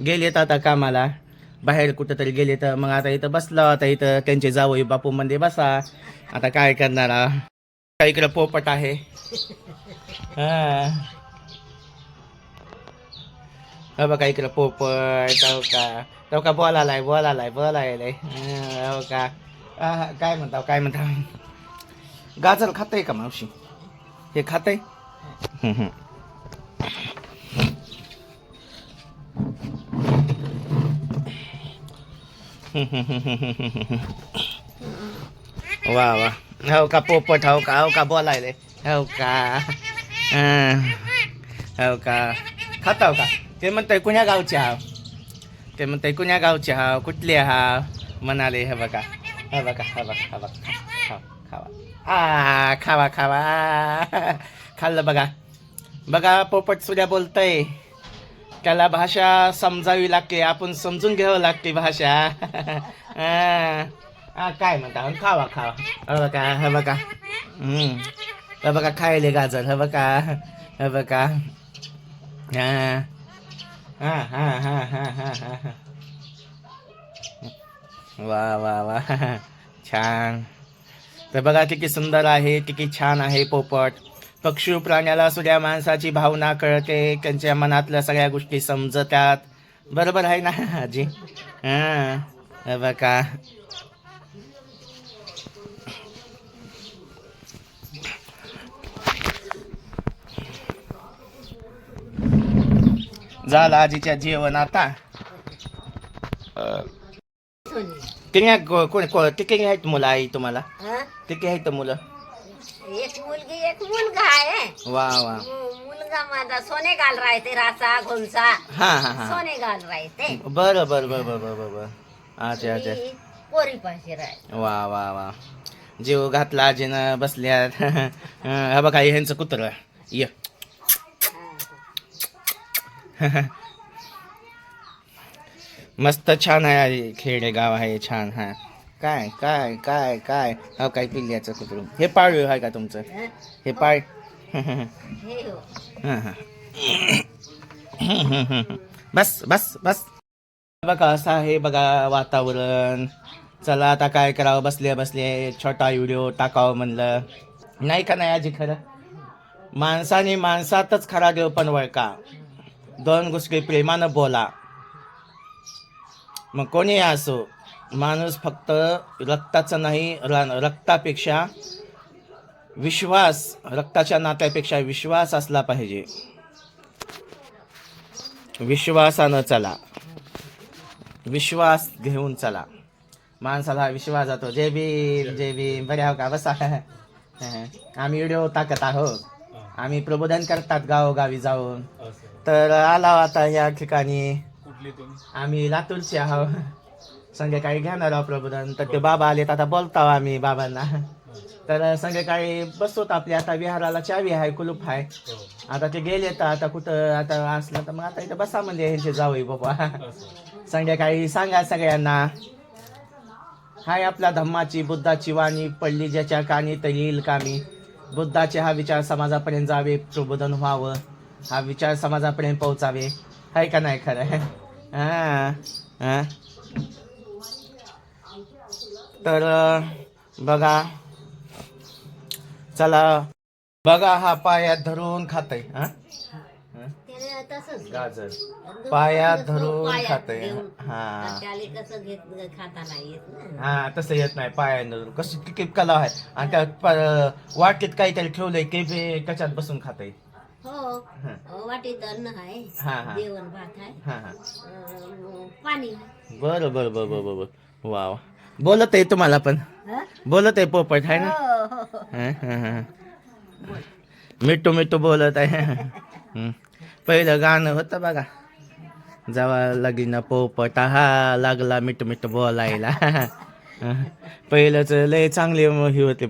गेलेत आता कामाला. बाहेर कुठंतरी गेले तर मग आता इथं बसलो. आता इथं त्यांचे जावई बापू मध्ये बसा. आता काय करणार? आ? इकडं पोपट आहे. हा. हो बघा इकडं पोपट. हो का तो का बोलालाय आलाय बोलायलाय. हं, हो का काय म्हणता काय म्हणता गाजर खाताय का मावशी? हे खात आहे वा वा हो का पोपट हो का हो का बोलायले हो का हो का खाता हो का ते म्हणताय कुण्या गावचे हाव ते म्हणताय कुण्या गावचे हाव कुठले हाव म्हणाले हे बघा हे बघा हे बघा हे बघा खा खावा आ खावा खावा खाल्लं बघा बघा पोपट सुद्धा बोलतय त्याला भाषा समजावी लागते आपण समजून घ्यावं लागते भाषा. काय म्हणता? खावा खावा. ह बघा ह बघा. ह बघा खायले गाजर ह बघा. ह बघा. हां हां हां हां हां हां हां. वा वा वा. छान. तर बघा किती सुंदर आहे किती छान आहे पोपट. पक्षी प्राण्याला सुद्धा माणसाची भावना कळते त्यांच्या मनातल्या सगळ्या गोष्टी समजतात. बरोबर आहे ना आजी? हां बघा. झालं आजीच्या जेवण आता? किती कोण किती आहेत मुलं आई तुम्हाला? किती आहेत मुलं. एक मुलगी एक मुलगा आहे. वा वा. मु- मुलगा माझा सोने घाल राहते राचा हा हा हा. सोने घाल राहते. बरं बरं बरं बरं बरं बरं. बरं अच्छा अच्छा पोरी पाशी राहते. वा वा वा. जीव घातला आजीनं बसल्यात हा बघा हे ह्यांचं कुत्र. ये. मस्त छान आहे. खेडे गाव आहे छान हा. काय काय काय काय? हो काय पिल्ल्याचं कुत्र हे पाळीव आहे का तुमचं? हं? पाळ हो बस बस बस. बघा असं आहे बघा वातावरण. चला आता काय करावं? बसले बसले. छोटा व्हिडिओ टाकावं म्हणलं. नाही का नाही आजी खरं? माणसाने माणसातच खरा देव पण वळका. दोन गोष्टी प्रेमानं बोला. मग कोणी असो? माणूस फक्त रक्ताचं नाही र- रक्तापेक्षा विश्वास रक्ताच्या नात्यापेक्षा विश्वास असला पाहिजे. विश्वासानं चला. विश्वास घेऊन चला. माणसाला विश्वास जातो. जय भीम जय भीम. बरे आहो का? बसा. आम्ही व्हिडिओ टाकत आहोत. आम्ही प्रबोधन करतात गावोगावी जाऊन. तर आला आता या ठिकाणी. आम्ही लातूरचे आहोत. संध्याकाळी घेणार आहोत प्रबोधन. तर ते बाबा आलेत आता बोलतो आम्ही बाबांना. तर संध्याकाळी बसतो आपली आता विहाराला चावी आहे कुलूप आहे. आता ते गेले तर आता कुठं आता असलं तर मग आता इथं बसा म्हणजे ह्यांचे जावई बाबा. संध्याकाळी सांगा सगळ्यांना. हाय आपल्या धम्माची बुद्धाची वाणी पडली ज्याच्या कानी तर येईल कामी. बुद्धाचे हा विचार समाजापर्यंत जावे प्रबोधन व्हावं. हा विचार समाजापर्यंत पोहोचावे. हाय का नाही खरं? हां हां. तर बघा. चला. बघा हा पायात धरून खात आहे गाजर. पायात धरून खात आहे हा. हा. तसं येत नाही पायात धरून. कसं किती कला आहे. आणि त्या वाटेत काहीतरी ठेवलंय बे कशात बसून खात आहे हो. वाटेत अन्न आहे. जेवण आहे. पाणी. बरं बरं बरं बरं बरं. वा बोलत आहे तुम्हाला पण? बोलत आहे पोपट आहे ना हो, हो, हो. मिठू मिठू बोलत आहे. पहिलं गाणं होतं बघा जेव्हा लगीन पोपट हा लागला मिठ मिठ बोलायला. पहिलंच लय चांगले हे होते.